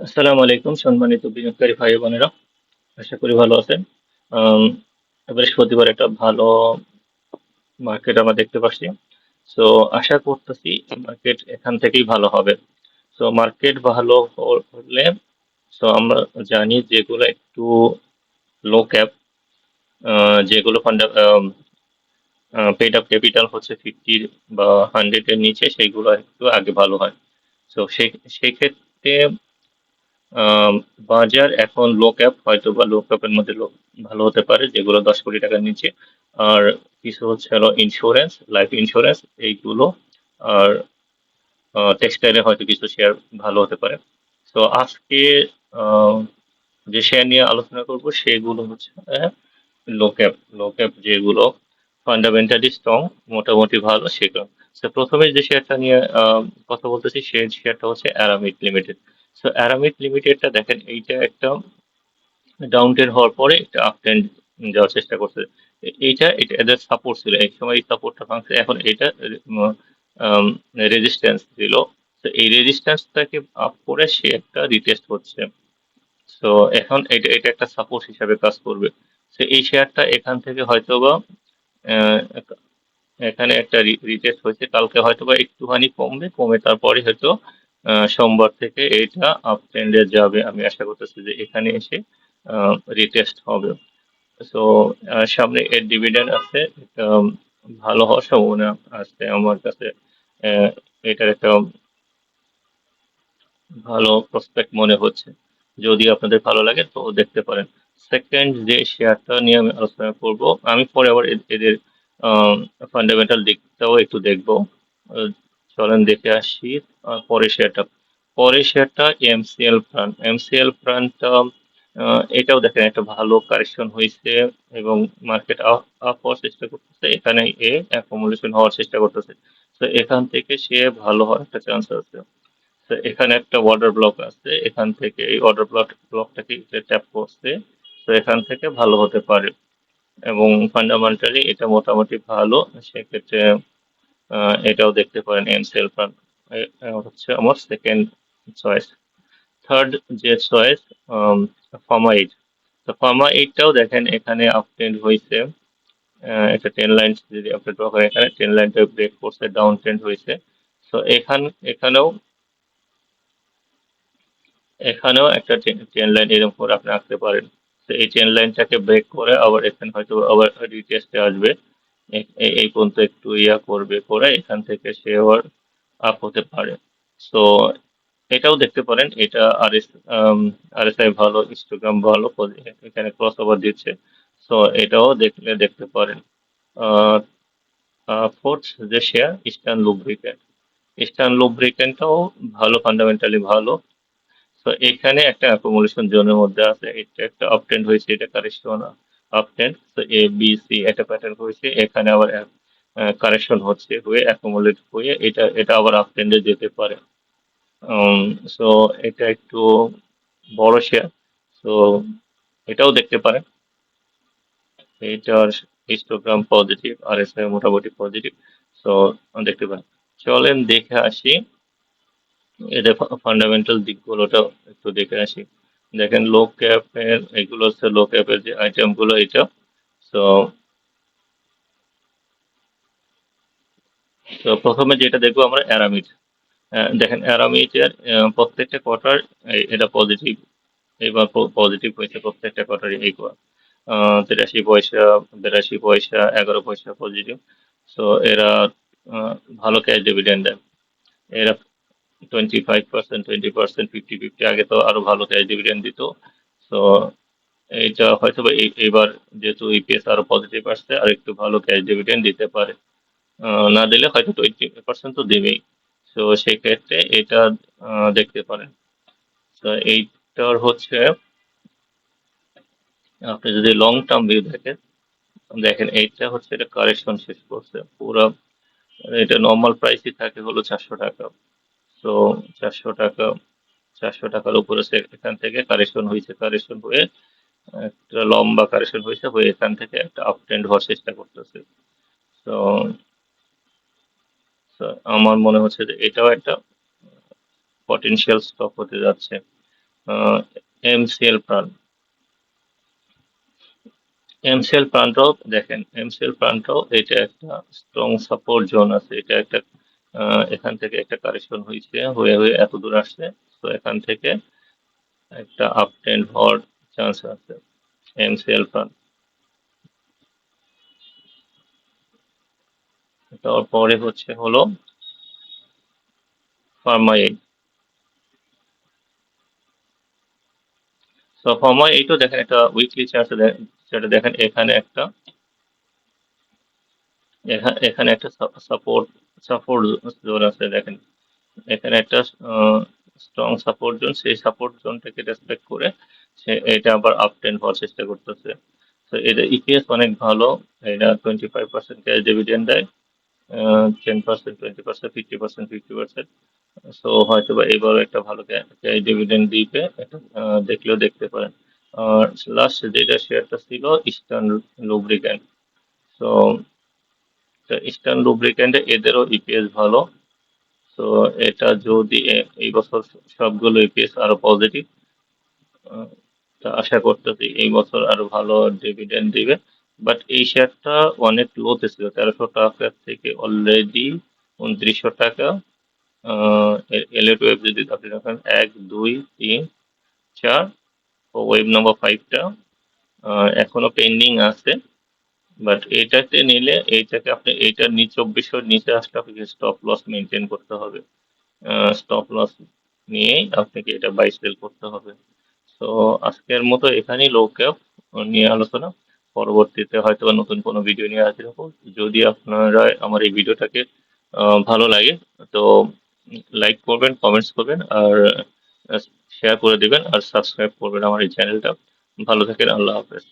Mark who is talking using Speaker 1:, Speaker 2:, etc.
Speaker 1: আসসালামু আলাইকুম সম্মানিত বিনিয়োগকারী ভাই বোনেরা। আশা করি ভালো আছেন। বৃহস্পতিবার একটা ভালো মার্কেট আমরা দেখতে পাচ্ছি। সো আশা করতেছি মার্কেট এখান থেকেই ভালো হবে। সো মার্কেট ভালো হলে সো আমরা জানি যেগুলো একটু লো ক্যাপ যেগুলো ফান্ডা পেড আপ ক্যাপিটাল হচ্ছে ফিফটি বা হান্ড্রেডের নিচে সেইগুলো একটু আগে ভালো হয়। সো সেই সেই ক্ষেত্রে আম, বাজার এখন লো ক্যাপ হয়তো বা লো ক্যাপের মধ্যে লো ভালো হতে পারে, যেগুলো দশ কোটি টাকার নিচে। আর কিছু হচ্ছে হলো ইন্স্যুরেন্স লাইফ ইন্স্যুরেন্স এইগুলো। আর টেক্সটাইলে হয়তো কিছু শেয়ার ভালো হতে পারে। তো আজকে যে শেয়ার নিয়ে আলোচনা করব, সেগুলো হচ্ছে লো ক্যাপ লো ক্যাপ যেগুলো ফান্ডামেন্টালি স্ট্রং মোটামুটি ভালো, সেগুলো। তো প্রথমে যে শেয়ারটা নিয়ে কথা বলতেছি সেই শেয়ারটা হচ্ছে অ্যারামিড লিমিটেড সো অ্যারামিড লিমিটেডটা দেখেন, এইটা একটা ডাউন ট্রেন হওয়ার পরে একটা আপ ট্রেন যাওয়ার চেষ্টা করছে। এইটা, এটা এদের সাপোর্ট ছিল। এক সময় এই সাপোর্টটা ভাঙছে এখন এটা রেজিস্ট্যান্স ছিল তো এই রেজিস্ট্যান্সটাকে আপ করে সে একটা রিটেস্ট হচ্ছে তো এখন এটা এটা একটা সাপোর্ট হিসাবে কাজ করবে। তো এই শেয়ারটা এখান থেকে হয়তো বা এখানে একটা রিটেস্ট হয়েছে। কালকে হয়তো বা একটুখানি কমবে, কমে তারপরে হয়তো সোমবার থেকে এটা আপ ট্রেন্ডে যাবে। আমি আশা করতেছি যে এখানে এসে রিটেস্ট হবে। তো সামনে এর ডিভিডেন্ড আছে। ভালো হওয়ার সম্ভাবনা আছে আমার কাছে। এটার একটা ভালো প্রসপেক্ট মনে হচ্ছে। যদি আপনাদের ভালো লাগে তো দেখতে পারেন। সেকেন্ড যে শেয়ারটা নিয়ে আমি আলোচনা করব, আমি পরে আবার এদের ফান্ডামেন্টাল দিকটাও একটু দেখব। চলেন দেখে আসি পরের শেয়ারটা। পরের শেয়ারটা এমসিএল প্রাণ এমসিএল প্রাণটা এটাও দেখেন একটা ভালো কারেকশন হয়েছে এবং মার্কেট আপ হওয়ার চেষ্টা করতেছে। এখানে এ অ্যাকোমোডেশন হওয়ার চেষ্টা করতেছে। তো এখান থেকে সে ভালো হওয়ার একটা চান্স আছে। তো এখানে একটা ওয়াটার ব্লক আছে। এখান থেকে এই ওয়াটার ব্লক ব্লকটাকে ট্যাপ করছে। তো এখান থেকে ভালো হতে পারে। এবং ফান্ডামেন্টালি এটা মোটামুটি ভালো। সেক্ষেত্রে এটাও দেখতে পারেন এমসেল ফান্ড হচ্ছে আমার সেকেন্ড চয়েস থার্ড যে চয়েস ফার্মা এইট তো ফার্মা এইটটাও দেখেন এখানে আপট্রেন্ড হয়েছে। একটা টেন লাইন যদি আপনি ড্র করেন এখানে টেন লাইনটা ব্রেক করছে ডাউন ট্রেন্ড হয়েছে। তো এখান, এখানেও এখানেও একটা টেন লাইন এরকম করে আপনি আঁকতে পারেন। তো এই টেন লাইনটাকে ব্রেক করে আবার এখানে হয়তো আবার রিটেস্টে আসবে। এই পর্যন্ত একটু ইয়া করবে, করে এখান থেকে সে আবার আপ হতে পারে। তো এটাও দেখতে পারেন, এটা R S R S I ভালো ইনস্টাগ্রাম ভালো এখানে ক্রস ওভার দিচ্ছে। সো এটাও দেখলে দেখতে পারেন। ফোর্থ যে শেয়ার ইস্টার্ন লুব্রিক্যান্ট ইস্টার্ন লুব্রিক্যান্টটাও ভালো ফান্ডামেন্টালি ভালো। সো এখানে একটা অ্যাকোমোডেশন জোনের মধ্যে আছে, এটা একটা আপট্রেন্ড হয়েছে, এটা কারেকশন আপট্রেন্ড তো এ বি সি একটা প্যাটার্ন হয়েছে, এখানে আবার কারেকশন হচ্ছে, হয়ে অ্যাকোমোডেট হয়ে এটা এটা আবার আপট্রেন্ডে যেতে পারে। সো এটা একটু বড় শেয়ার সো এটাও দেখতে পারেন। এটার হিস্টোগ্রাম পজিটিভ আর এস মোটামুটি পজিটিভ সো দেখতে পারেন। চলেন দেখে আসি। এদের ফান্ডামেন্টাল দিকগুলোটা একটু দেখে আসি। দেখেন লো ক্যাপের এগুলো হচ্ছে লো ক্যাপের যে আইটেমগুলো এটা তো তো প্রথমে যেটা দেখব আমরা অ্যারামিড দেখেন অ্যারামিডের প্রত্যেকটা কোয়ার্টার এটা পজিটিভ এবার পজিটিভ হয়েছে প্রত্যেকটা কোয়ার্টারই এই তিরাশি পয়সা, বিরাশি পয়সা, এগারো পয়সা পজিটিভ সো এরা ভালো ক্যাশ ডিভিডেন্ড দেয়। এরা twenty five percent twenty percent fifty fifty আগে তো আরও ভালো ক্যাশ ডিভিডেন্ড দিত। তো এইটা হয়তো বা এই- এইবার যেহেতু ইপিএস আরও পজিটিভ আসছে, আর একটু ভালো ক্যাশ ডিভিডেন্ড দিতে পারে। না দিলে হয়তো টোয়েন্টি পার্সেন্ট তো দেবেই। তো সেই ক্ষেত্রে এটা দেখতে পারেন। তো এইটার হচ্ছে, আপনি যদি লং টার্ম ভিউ দেখেন দেখেন এইটা হচ্ছে এটা কারেকশন শেষ করছে। পুরো, এটা নর্মাল প্রাইসই থাকে হলো চারশো টাকা। তো চারশো টাকা, চারশো টাকার উপরে এখান থেকে কারেকশন হয়েছে, কারেকশন হয়ে, একটা লম্বা কারেকশন হয়েছে, হয়ে এখান থেকে একটা আপ ট্রেন্ড হওয়ার চেষ্টা করতেছে। তো আমার মনে হচ্ছে যে এটাও একটা পটেনশিয়াল স্টক হতে যাচ্ছে এমসিএল প্রাণ এমসিএল প্রাণটাও দেখেন এমসিএল প্রাণটাও এটা একটা স্ট্রং সাপোর্ট জোন আছে, এটা একটা এখান থেকে একটা কারেকশন হয়েছে, হয়ে হয়ে এত দূর আসছে। তো এখান থেকে একটা আপ ট্রেন্ড হওয়ার চান্স আছে এমসিএল প্রাণ তারপরে হচ্ছে হলো ফার্মাইন তো ফার্মাই এইটাও দেখেন একটা উইকলি চার্ট যেটা দেখেন, এখানে একটা এখানে একটা সাপোর্ট সাপোর্ট জোন আছে দেখেন। এখানে একটা স্ট্রং সাপোর্ট জোন সেই সাপোর্ট জোনটাকে রেসপেক্ট করে সে এটা আবার আপ টেন হওয়ার চেষ্টা করতেছে। তো এটা ইপিএস অনেক ভালো, এটা twenty five percent cash dividend দেয় ten percent twenty percent fifty percent fifty percent so হয়তো বা এবারও একটা ভালো ক্যাশ ডিভিডেন্ড দিবে এটা দেখলেও দেখতে পারেন। আর লাস্ট যেটা শেয়ারটা ছিল ইস্টার্ন লুব্রিক্যান্ট সো ইস্টার্ন লুব্রিক্যান্টে এদেরও ইপিএস ভালো। তো এটা যদি এই বছর সবগুলো ইপিএস আরও পজিটিভ তা আশা করতেছি এই বছর আরও ভালো ডিভিডেন্ড দিবে। বাট এই শেয়ারটা অনেক লোতে ছিল, তেরোশো টাকা থেকে অলরেডি উনত্রিশশো টাকা। এলএট ওয়েব যদি আপনি দেখেন, এক, দুই, তিন, চার ওয়েব নাম্বার ফাইভটা এখনও পেন্ডিং আছে। বাট এটাতে নিলে, এইটাকে আপনি এইটার নিচে চব্বিশশোর নিচে আসলে আপনাকে স্টপ লস মেনটেন করতে হবে। স্টপ লস নিয়েই আপনাকে এটা বাই সেল করতে হবে। তো আজকের মতো এখানেই লো ক্যাপ নিয়ে আলোচনা। পরবর্তীতে হয়তো নতুন কোনো ভিডিও নিয়ে হাজির হব। যদি আপনারা আমার এই ভিডিওটাকে ভালো লাগে, তো লাইক করবেন কমেন্টস করবেন, আর শেয়ার করে দেবেন, আর সাবস্ক্রাইব করবেন আমার এই চ্যানেলটা ভালো থাকেন, আল্লাহ হাফেজ।